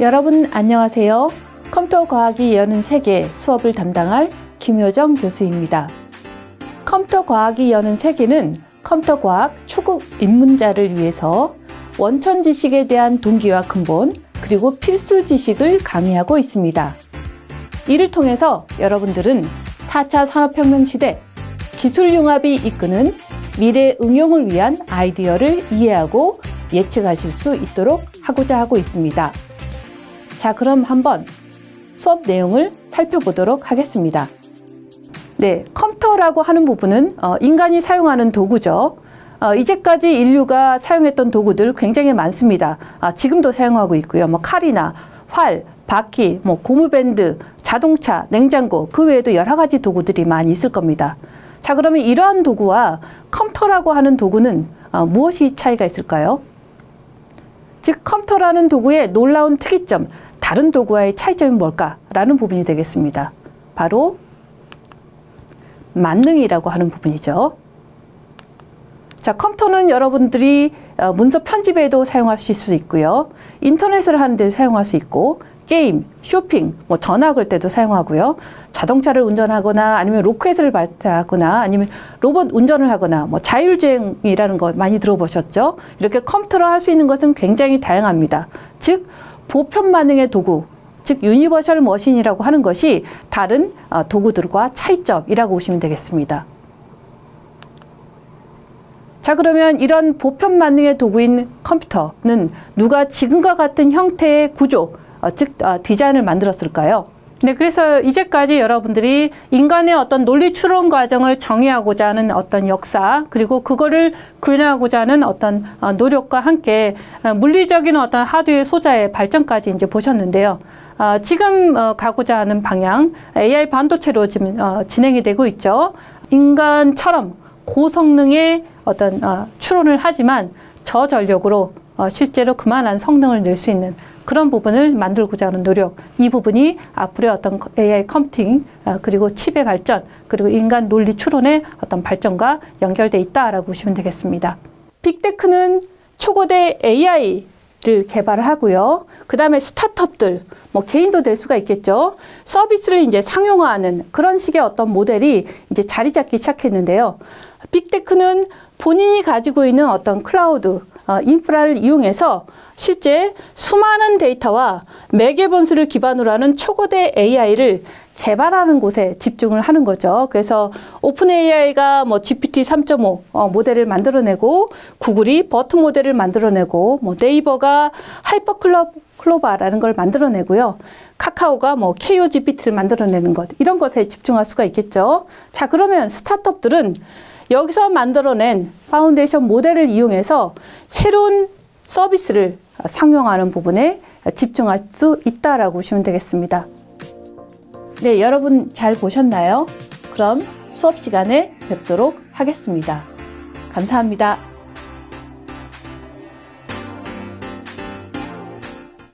여러분 안녕하세요. 컴퓨터 과학이 여는 세계 수업을 담당할 김효정 교수입니다. 컴퓨터 과학이 여는 세계는 컴퓨터 과학 초급 입문자를 위해서 원천 지식에 대한 동기와 근본 그리고 필수 지식을 강의하고 있습니다. 이를 통해서 여러분들은 4차 산업혁명 시대 기술 융합이 이끄는 미래 응용을 위한 아이디어를 이해하고 예측하실 수 있도록 하고자 하고 있습니다. 자, 그럼 한번 수업 내용을 살펴보도록 하겠습니다. 네, 컴퓨터라고 하는 부분은 어, 인간이 사용하는 도구죠. 어, 이제까지 인류가 사용했던 도구들 굉장히 많습니다. 아, 지금도 사용하고 있고요. 뭐 칼이나 활, 바퀴, 뭐 고무밴드, 자동차, 냉장고 그 외에도 여러 가지 도구들이 많이 있을 겁니다. 자, 그러면 이러한 도구와 컴퓨터라고 하는 도구는 어, 무엇이 차이가 있을까요? 즉 컴퓨터라는 도구의 놀라운 특이점, 다른 도구와의 차이점이 뭘까라는 부분이 되겠습니다. 바로 만능이라고 하는 부분이죠. 자, 컴퓨터는 여러분들이 어, 문서 편집에도 사용하실 수 있고요. 인터넷을 하는 데도 사용할 수 있고, 게임, 쇼핑, 뭐 전화 걸 때도 사용하고요. 자동차를 운전하거나 아니면 로켓을 발사하거나 아니면 로봇 운전을 하거나 뭐 자율주행이라는 거 많이 들어보셨죠? 이렇게 컴퓨터로 할 수 있는 것은 굉장히 다양합니다. 즉, 보편 만능의 도구, 즉 유니버셜 머신이라고 하는 것이 다른 어, 도구들과 차이점이라고 보시면 되겠습니다. 자, 그러면 이런 보편 만능의 도구인 컴퓨터는 누가 지금과 같은 형태의 구조, 어, 즉 어, 디자인을 만들었을까요? 네, 그래서 이제까지 여러분들이 인간의 어떤 논리 추론 과정을 정의하고자 하는 어떤 역사, 그리고 그거를 구현하고자 하는 어떤 어, 노력과 함께 어, 물리적인 어떤 하드웨어 소자의 발전까지 이제 보셨는데요. 어, 지금 어, 가고자 하는 방향, AI 반도체로 지금 어, 진행이 되고 있죠. 인간처럼 고성능의 어떤 어, 추론을 하지만 저전력으로 어, 실제로 그만한 성능을 낼 수 있는 그런 부분을 만들고자 하는 노력, 이 부분이 앞으로의 어떤 AI 컴퓨팅, 어, 그리고 칩의 발전, 그리고 인간 논리 추론의 어떤 발전과 연결돼 있다라고 보시면 되겠습니다. 빅테크는 초고대 AI를 개발을 하고요. 그 다음에 스타트업들, 뭐 개인도 될 수가 있겠죠. 서비스를 이제 상용화하는 그런 식의 어떤 모델이 이제 자리 잡기 시작했는데요. 빅테크는 본인이 가지고 있는 어떤 클라우드, 어, 인프라를 이용해서 실제 수많은 데이터와 매개 변수를 기반으로 하는 초고대 AI를 개발하는 곳에 집중을 하는 거죠. 그래서 오픈 AI가 뭐 GPT 3.5 어, 모델을 만들어내고 구글이 버트 모델을 만들어내고 뭐 네이버가 하이퍼 클럽 클로바라는 걸 만들어내고요. 카카오가 뭐 KOGPT를 만들어내는 것 이런 것에 집중할 수가 있겠죠. 자 그러면 스타트업들은 여기서 만들어낸 파운데이션 모델을 이용해서 새로운 서비스를 상용하는 부분에 집중할 수 있다라고 보시면 되겠습니다. 네, 여러분 잘 보셨나요? 그럼 수업 시간에 뵙도록 하겠습니다. 감사합니다.